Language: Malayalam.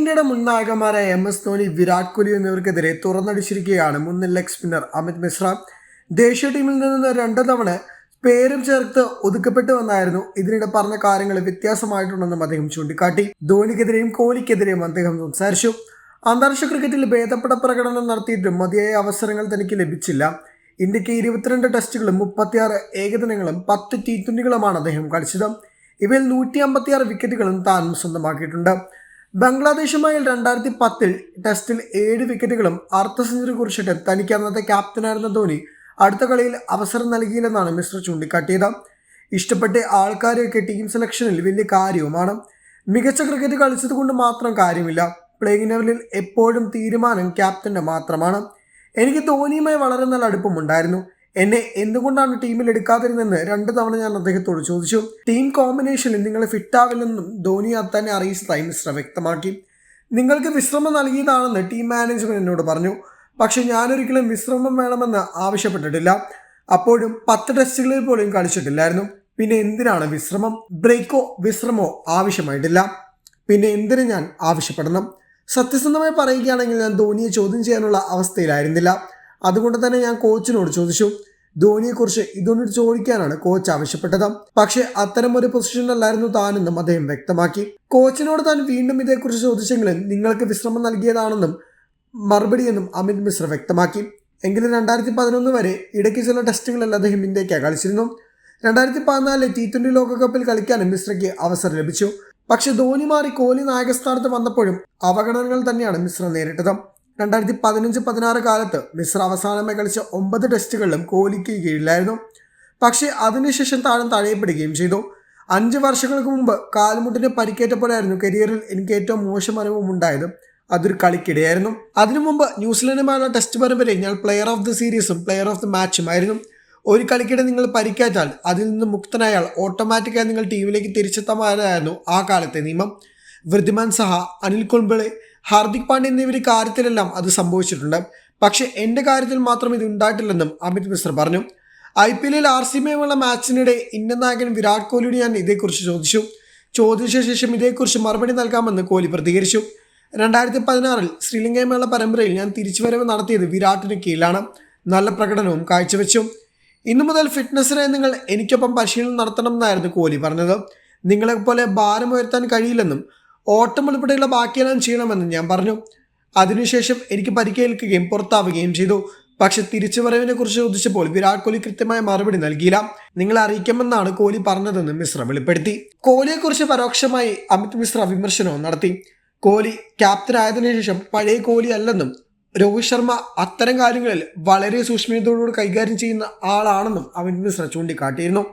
ഇന്ത്യയുടെ മുൻ നായകന്മാരായ എം എസ് ധോനി വിരാട് കോഹ്ലി എന്നിവർക്കെതിരെ തുറന്നടിച്ചിരിക്കുകയാണ്. മുൻ ലെഗ് സ്പിന്നർ അമിത് മിശ്ര. ദേശീയ ടീമിൽ നിന്ന് രണ്ടു തവണ പേരും ചേർത്ത് ഒതുക്കപ്പെട്ടു വന്നായിരുന്നു ഇതിനിടെ പറഞ്ഞ കാര്യങ്ങൾ വ്യത്യാസമായിട്ടുണ്ടെന്നും അദ്ദേഹം ചൂണ്ടിക്കാട്ടി. ധോണിക്കെതിരെയും കോഹ്ലിക്കെതിരെയും അദ്ദേഹം സംസാരിച്ചു. അന്താരാഷ്ട്ര ക്രിക്കറ്റിൽ ഭേദപ്പെട്ട പ്രകടനം നടത്തിയിട്ടും മതിയായ അവസരങ്ങൾ തനിക്ക് ലഭിച്ചില്ല. ഇന്ത്യയ്ക്ക് ഇരുപത്തിരണ്ട് ടെസ്റ്റുകളും മുപ്പത്തിയാറ് ഏകദിനങ്ങളും പത്ത് ടി ട്വന്റികളുമാണ് അദ്ദേഹം കളിച്ചത്. ഇവയിൽ നൂറ്റി അമ്പത്തിയാറ് വിക്കറ്റുകളും താനും സ്വന്തമാക്കിയിട്ടുണ്ട്. ബംഗ്ലാദേശുമായി രണ്ടായിരത്തി പത്തിൽ ടെസ്റ്റിൽ ഏഴ് വിക്കറ്റുകളും അർദ്ധ സെഞ്ചുറി കുറിച്ചിട്ട് തനിക്ക് അന്നത്തെ ക്യാപ്റ്റനായിരുന്ന ധോനി അടുത്ത കളിയിൽ അവസരം നൽകിയില്ലെന്നാണ് മിസ്റ്റർ ചൂണ്ടിക്കാട്ടിയത്. ഇഷ്ടപ്പെട്ട ആൾക്കാരെയൊക്കെ ടീം സെലക്ഷനിൽ വലിയ കാര്യവുമാണ്. മികച്ച ക്രിക്കറ്റ് കളിച്ചത് കൊണ്ട് മാത്രം കാര്യമില്ല. പ്ലേയിങ് ലെവലിൽ എപ്പോഴും തീരുമാനം ക്യാപ്റ്റന്റെ മാത്രമാണ്. എനിക്ക് ധോനിയുമായി വളരെ നല്ല അടുപ്പമുണ്ടായിരുന്നു. എന്നെ എന്തുകൊണ്ടാണ് ടീമിൽ എടുക്കാതിരുന്നെന്ന് രണ്ട് തവണ ഞാൻ അദ്ദേഹത്തോട് ചോദിച്ചു. ടീം കോമ്പിനേഷനിൽ നിങ്ങൾ ഫിറ്റ് ആവില്ലെന്നും ധോനി തന്നെ അറിയിച്ചതായി മിശ്ര വ്യക്തമാക്കി. നിങ്ങൾക്ക് വിശ്രമം നൽകിയതാണെന്ന് ടീം മാനേജ്മെന്റ് എന്നോട് പറഞ്ഞു. പക്ഷെ ഞാനൊരിക്കലും വിശ്രമം വേണമെന്ന് ആവശ്യപ്പെട്ടിട്ടില്ല. അപ്പോഴും പത്ത് ടെസ്റ്റുകളിൽ പോലും കളിച്ചിട്ടില്ലായിരുന്നു. പിന്നെ എന്തിനാണ് വിശ്രമം? ബ്രേക്കോ വിശ്രമോ ആവശ്യമായിട്ടില്ല. പിന്നെ എന്തിനു ഞാൻ ആവശ്യപ്പെടണം? സത്യസന്ധമായി പറയുകയാണെങ്കിൽ ഞാൻ ധോനിയെ ചോദ്യം ചെയ്യാനുള്ള അവസ്ഥയിലായിരുന്നില്ല. അതുകൊണ്ട് തന്നെ ഞാൻ കോച്ചിനോട് ചോദിച്ചു ധോണിയെക്കുറിച്ച് ഇതൊന്നിട്ട് ചോദിക്കാനാണ് കോച്ച് ആവശ്യപ്പെട്ടത്? പക്ഷേ അത്തരം ഒരു പൊസിഷനിലല്ലായിരുന്നു താനെന്നും അദ്ദേഹം വ്യക്തമാക്കി. കോച്ചിനോട് താൻ വീണ്ടും ഇതേക്കുറിച്ച് ചോദിച്ചെങ്കിലും നിങ്ങൾക്ക് വിശ്രമം നൽകിയതാണെന്നും മറുപടിയെന്നും അമിത് മിശ്ര വ്യക്തമാക്കി. എങ്കിലും രണ്ടായിരത്തി പതിനൊന്ന് വരെ ഇടയ്ക്ക് ചില ടെസ്റ്റുകളിൽ അദ്ദേഹം ഇന്ത്യയ്ക്ക് കളിച്ചിരുന്നു രണ്ടായിരത്തി പതിനാലിലെ ടി ട്വന്റി ലോകകപ്പിൽ കളിക്കാനും മിശ്രയ്ക്ക് അവസരം ലഭിച്ചു. പക്ഷെ ധോനി മാറി കോഹ്ലി നായകസ്ഥാനത്ത് വന്നപ്പോഴും അവഗണനകൾ തന്നെയാണ് മിശ്ര നേരിട്ടത്. രണ്ടായിരത്തി പതിനഞ്ച് പതിനാറ് കാലത്ത് മിശ്ര അവസാനമായി കളിച്ച ഒമ്പത് ടെസ്റ്റുകളിലും കോഹ്ലിക്ക് കീഴിലായിരുന്നു. പക്ഷേ അതിനുശേഷം താരം തഴയപ്പെടുകയും ചെയ്തു. അഞ്ച് വർഷങ്ങൾക്ക് മുമ്പ് കാൽമുട്ടിന് പരിക്കേറ്റപ്പോഴായിരുന്നു കരിയറിൽ എനിക്ക് ഏറ്റവും മോശം അനുഭവം ഉണ്ടായത്. അതൊരു കളിക്കിടെയായിരുന്നു. അതിനു മുമ്പ് ന്യൂസിലൻഡുമായുള്ള ടെസ്റ്റ് പരമ്പരയിൽ ഞാൻ പ്ലെയർ ഓഫ് ദി സീരീസും പ്ലെയർ ഓഫ് ദി മാച്ചും ആയിരുന്നു. ഒരു കളിക്കിടെ നിങ്ങൾ പരിക്കേറ്റാൽ അതിൽ നിന്ന് മുക്തനായാൽ ഓട്ടോമാറ്റിക്കായി നിങ്ങൾ ടീമിലേക്ക് തിരിച്ചെത്താമായിരുന്നു ആ കാലത്തെ നിയമം. വൃദ്ധിമാൻ സഹ അനിൽ കുംബിളെ ഹാർദിക് പാണ്ഡ്യ എന്നിവരുടെ കാര്യത്തിലെല്ലാം അത് സംഭവിച്ചിട്ടുണ്ട്. പക്ഷെ എന്റെ കാര്യത്തിൽ മാത്രം ഇത് ഉണ്ടായിട്ടില്ലെന്നും അമിത് മിശ്ര പറഞ്ഞു. ഐ പി എല്ലിൽ ആർ സി ബിയുമുള്ള മാച്ചിനിടെ ഇന്ത്യൻ നായകൻ വിരാട് കോഹ്ലിയോട് ഞാൻ ഇതേക്കുറിച്ച് ചോദിച്ചു. ചോദിച്ച ശേഷം ഇതേക്കുറിച്ച് മറുപടി നൽകാമെന്ന് കോഹ്ലി പ്രതികരിച്ചു. രണ്ടായിരത്തി പതിനാറിൽ ശ്രീലങ്കയുമായുള്ള പരമ്പരയിൽ ഞാൻ തിരിച്ചുവരവ് നടത്തിയത് വിരാട്ടിന് കീഴിലാണ്. നല്ല പ്രകടനവും കാഴ്ചവെച്ചു. ഇന്നു മുതൽ ഫിറ്റ്നസ്സിനായി നിങ്ങൾ എനിക്കൊപ്പം പരിശീലനം നടത്തണമെന്നായിരുന്നു കോഹ്ലി പറഞ്ഞത്. നിങ്ങളെപ്പോലെ ഭാരം ഉയർത്താൻ കഴിയില്ലെന്നും ഓട്ടം ഉൾപ്പെടെയുള്ള ബാക്കിയെല്ലാം ചെയ്യണമെന്ന് ഞാൻ പറഞ്ഞു. അതിനുശേഷം എനിക്ക് പരിക്കേൽക്കുകയും പുറത്താവുകയും ചെയ്തു. പക്ഷെ തിരിച്ചുവരവിനെ കുറിച്ച് ചോദിച്ചപ്പോൾ വിരാട് കോഹ്ലി കൃത്യമായ മറുപടി നൽകിയില്ല. നിങ്ങളെ അറിയിക്കുമെന്നാണ് കോഹ്ലി പറഞ്ഞതെന്ന് മിശ്ര വെളിപ്പെടുത്തി. കോഹ്ലിയെക്കുറിച്ച് പരോക്ഷമായി അമിത് മിശ്ര വിമർശനവും നടത്തി. കോഹ്ലി ക്യാപ്റ്റൻ ആയതിനു ശേഷം പഴയ കോഹ്ലി അല്ലെന്നും രോഹിത് ശർമ്മ അത്തരം കാര്യങ്ങളിൽ വളരെ സൂക്ഷ്മതയോടുകൂടി കൈകാര്യം ചെയ്യുന്ന ആളാണെന്നും അമിത് മിശ്ര ചൂണ്ടിക്കാട്ടിയിരുന്നു.